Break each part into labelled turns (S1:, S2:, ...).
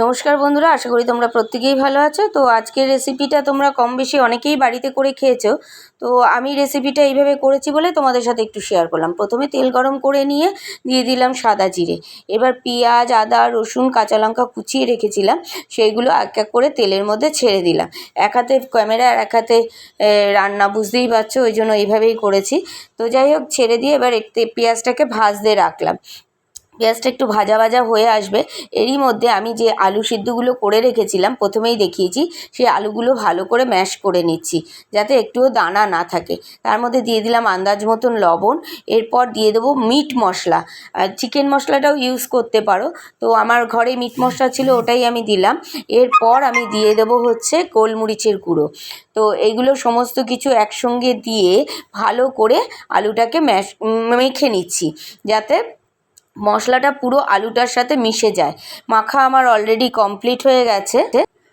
S1: নমস্কার বন্ধুরা, আশা করি তোমরা প্রত্যেকেই ভালো আছো। তো আজকের রেসিপিটা তোমরা কম বেশি অনেকেই বাড়িতে করে খেয়েছো। তো আমি রেসিপিটা এইভাবে করেছি বলে তোমাদের সাথে একটু শেয়ার করলাম। প্রথমে তেল গরম করে নিয়ে দিয়ে দিলাম সাদা জিরে। এবার পেঁয়াজ, আদা, রসুন, কাঁচা লঙ্কা কুচিয়ে রেখেছিলাম। সেইগুলো এক এক করে তেলের মধ্যে ছেড়ে দিলাম। এক হাতে ক্যামেরা আর এক হাতে রান্না বুঝতেই পারছ, ওই জন্য এইভাবেই করেছি। তো যাই হোক, ছেড়ে দিয়ে এবার একটু পেঁয়াজটাকে ভাজতে রাখলাম। পেঁয়াজটা একটু ভাজা ভাজা হয়ে আসবে। এরই মধ্যে আমি যে আলু সিদ্ধগুলো করে রেখেছিলাম, প্রথমেই দেখিয়েছি সেই আলুগুলো ভালো করে ম্যাশ করে নিচ্ছি, যাতে একটুও দানা না থাকে। তার মধ্যে দিয়ে দিলাম আন্দাজ মতন লবণ, এরপর দিয়ে দেবো মিট মশলা। চিকেন মশলাটাও ইউজ করতে পারো। তো আমার ঘরে মিট মশলা ছিল, ওটাই আমি দিলাম। এরপর আমি দিয়ে দেবো হচ্ছে গোলমরিচের গুঁড়ো। তো এইগুলো সমস্ত কিছু একসঙ্গে দিয়ে ভালো করে আলুটাকে ম্যাশ মেখে নিচ্ছি, যাতে মশলাটা পুরো আলুটার সাথে মিশে যায়। মাখা আমার অলরেডি কমপ্লিট হয়ে গেছে।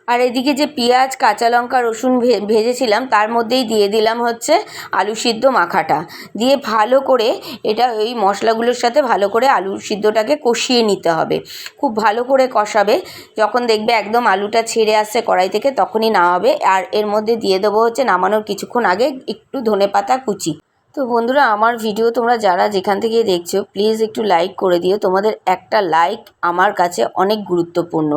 S1: আর এদিকে যে পেঁয়াজ, কাঁচা লঙ্কা, রসুন ভেজেছিলাম, তার মধ্যেই দিয়ে দিলাম হচ্ছে আলু সিদ্ধ মাখাটা। দিয়ে ভালো করে এটা ওই মশলাগুলোর সাথে ভালো করে আলু সিদ্ধটাকে কষিয়ে নিতে হবে। খুব ভালো করে কষাবে। যখন দেখবে একদম আলুটা ছেড়ে আসছে কড়াই থেকে, তখনই নামাবে। আর এর মধ্যে দিয়ে দেবো হচ্ছে নামানোর কিছুক্ষণ আগে একটু ধনেপাতা কুচি। তো বন্ধুরা, আমার ভিডিও তোমরা যারা যেখান থেকে দেখছ প্লিজ একটু লাইক করে দিও। তোমাদের একটা লাইক আমার কাছে অনেক গুরুত্বপূর্ণ।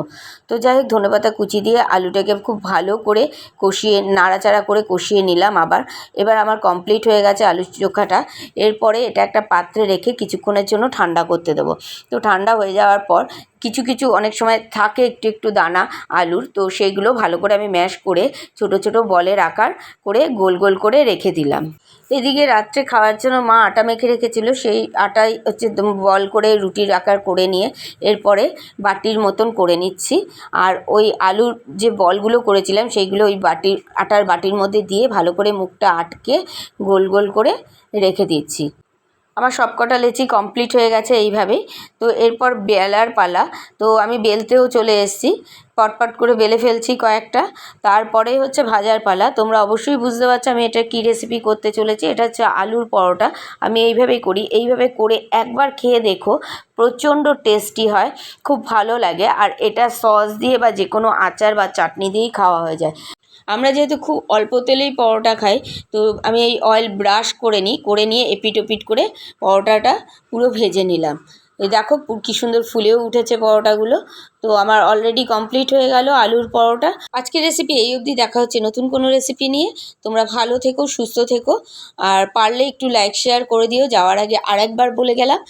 S1: তো যাই হোক, ধনেপাতা কুচি দিয়ে আলুটাকে খুব ভালো করে কষিয়ে, নাড়াচাড়া করে কষিয়ে নিলাম আবার। এবার আমার কমপ্লিট হয়ে গেছে আলু চোখাটা। এরপরে এটা একটা পাত্রে রেখে কিছুক্ষণের জন্য ঠান্ডা করতে দেবো। তো ঠান্ডা হয়ে যাওয়ার পর কিছু কিছু অনেক সময় থাকে একটু একটু দানা, আলুর, তো সেইগুলো ভালো করে আমি ম্যাশ করে ছোট ছোট বলের আকার করে গোল গোল করে রেখে দিলাম। এদিকে রাত্রে খাওয়ার জন্য মা আটা মেখে রেখেছিল, সেই আটাই হচ্ছে বল করে রুটির আকার করে নিয়ে এরপরে বাটির মতন করে নিচ্ছি। আর ওই আলুর যে বলগুলো করেছিলাম, সেইগুলো ওই বাটির, আটার বাটির মধ্যে দিয়ে ভালো করে মুখটা আটকে গোল গোল করে রেখে দিচ্ছি। আমার সবকটা লেচি কমপ্লিট হয়ে গেছে এইভাবেই। তো এরপর বেলার পালা। তো আমি বেলতেও চলে এসেছি। পটপট করে বেলে ফেলছি কয়েকটা। তারপরে হচ্ছে ভাজার পালা। তোমরা অবশ্যই বুঝতে পারছ আমি এটা কী রেসিপি করতে চলেছি। এটা হচ্ছে আলুর পরোটা। আমি এইভাবেই করি। এইভাবে করে একবার খেয়ে দেখো, প্রচণ্ড টেস্টি হয়, খুব ভালো লাগে। আর এটা সস দিয়ে বা যে কোনো আচার বা চাটনি দিয়েই খাওয়া হয়ে যায়। আমরা যেহেতু খুব অল্প তেলেই পরোটা খাই, তো আমি এই অয়েল ব্রাশ করে নিই, করে নিয়ে এপিট ওপিট করে পরোটাটা পুরো ভেজে নিলাম। দেখো কি সুন্দর ফুলেও উঠেছে পরোটাগুলো। তো আমার অলরেডি কমপ্লিট হয়ে গেল আলুর পরোটা। আজকের রেসিপি এই অবধি, দেখা হচ্ছে নতুন কোনো রেসিপি নিয়ে। তোমরা ভালো থেকো, সুস্থ থেকো। আর পারলে একটু লাইক শেয়ার করে দিও। যাওয়ার আগে আরেকবার বলে গেলাম।